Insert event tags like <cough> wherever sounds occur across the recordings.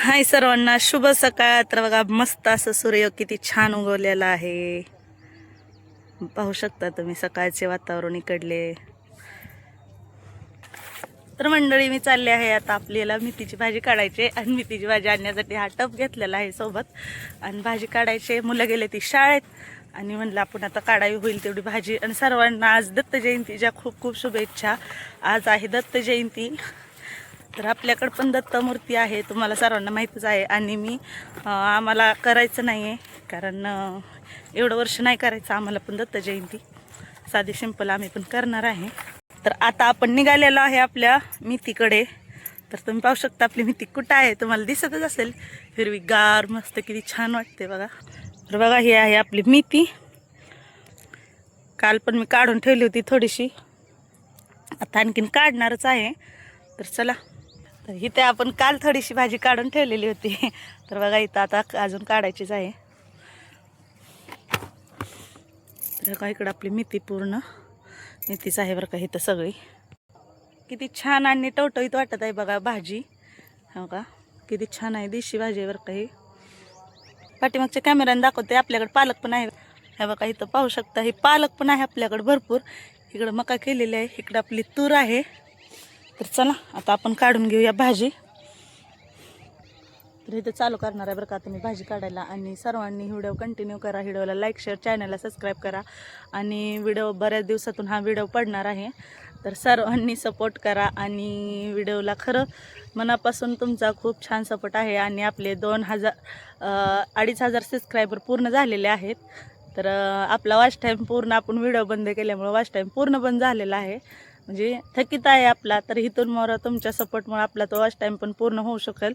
हाय सर्वांना शुभ सकाळ. तर बघा मस्त असं सूर्य किती छान उगवलेला आहे. पाहू शकता तुम्ही सकाळचे वातावरण इकडले. तर मंडळी मी चालले आहे आता आपल्याला मेथीची भाजी काढायची आहे. आणि मेथीची भाजी आणण्यासाठी हा टप घेतलेला आहे सोबत. आणि भाजी काढायची मुलं गेले ती शाळेत. आणि म्हणलं आपण आता काढावी होईल तेवढी भाजी. आणि सर्वांना आज दत्त जयंतीच्या खूप खूप शुभेच्छा. आज आहे दत्त जयंती. तर आपल्याकडं पण दत्त मूर्ती आहे तुम्हाला सर्वांना माहीतच आहे. आणि मी आम्हाला करायचं नाही आहे कारण एवढं वर्ष नाही करायचं आम्हाला पण दत्त जयंती. साधी सिंपल आम्ही पण करणार आहे. तर आता आपण निघालेलो आहे आपल्या मितीकडे. तर तुम्ही पाहू शकता आपली मिती कुठं आहे तुम्हाला दिसतच असेल. हिरवी गार मस्त किती छान वाटते बघा. तर बघा ही आहे आपली मिती. काल पण मी काढून ठेवली होती थोडीशी. आता आणखीन काढणारच आहे. तर चला. तर इथे आपण काल थोडीशी भाजी काढून ठेवलेली होती. तर बघा इथं आता अजून काढायचीच आहे. तर बघा इकडं आपली मेथी पूर्ण. मेथीच आहे बरं का इथं सगळी. किती छान आणि टवटवीत वाटत आहे बघा भाजी. हो का? किती छान आहे देशी भाजी आहे बरं का ही. पाठीमागच्या कॅमेऱ्याने दाखवते आपल्याकडे पालक पण आहे हे बघा इथं पाहू शकता हे पालक पण आहे आपल्याकडे भरपूर. इकडं मका केलेली आहे इकडं आपली तूर आहे. तर चला आता आपण काढून घेऊया भाजी. तर इथं चालू करणार आहे बरं का तुम्ही भाजी काढायला. आणि सर्वांनी व्हिडिओ कंटिन्यू करा व्हिडिओला लाईक शेअर चॅनलला सबस्क्राईब करा. आणि व्हिडिओ बऱ्याच दिवसातून हा व्हिडिओ पडणार आहे. तर सर्वांनी सपोर्ट करा आणि व्हिडिओला खरं मनापासून तुमचा खूप छान सपोर्ट आहे. आणि आपले दोन हजार अडीच हजार सबस्क्रायबर पूर्ण झालेले आहेत. तर आपला वॉच टाईम पूर्ण आपण व्हिडिओ बंद केल्यामुळं वॉच टाईम पूर्ण बंद झालेला आहे. म्हणजे थकीत आहे आपला तर हिथून मोर तुमच्या सपोर्टमुळे आपला तो वॉच टाईम पण पूर्ण होऊ शकेल.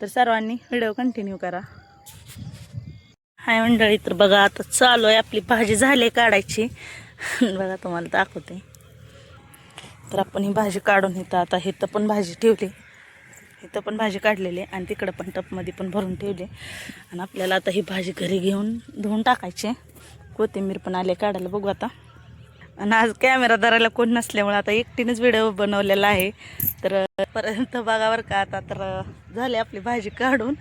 तर सर्वांनी व्हिडिओ कंटिन्यू करा. हाय मंडळी तर बघा आता चालू आहे आपली भाजी झाली आहे काढायची. <laughs> बघा तुम्हाला दाखवते. तर आपण ही भाजी काढून इथं आता इथं पण भाजी ठेवली. इथं पण भाजी काढलेली आहे आणि तिकडं पण टपमध्ये पण भरून ठेवली. आणि आपल्याला आता ही भाजी घरी घेऊन धुवून टाकायची कोथिंबीर पण आले काढायला. बघू आता. आणि आज कॅमेरा धरायला कोण नसल्यामुळे आता एकटीनेच व्हिडिओ बनवलेला आहे. तर पर्यंत बघावर का आता तर झाली आपली भाजी काढून.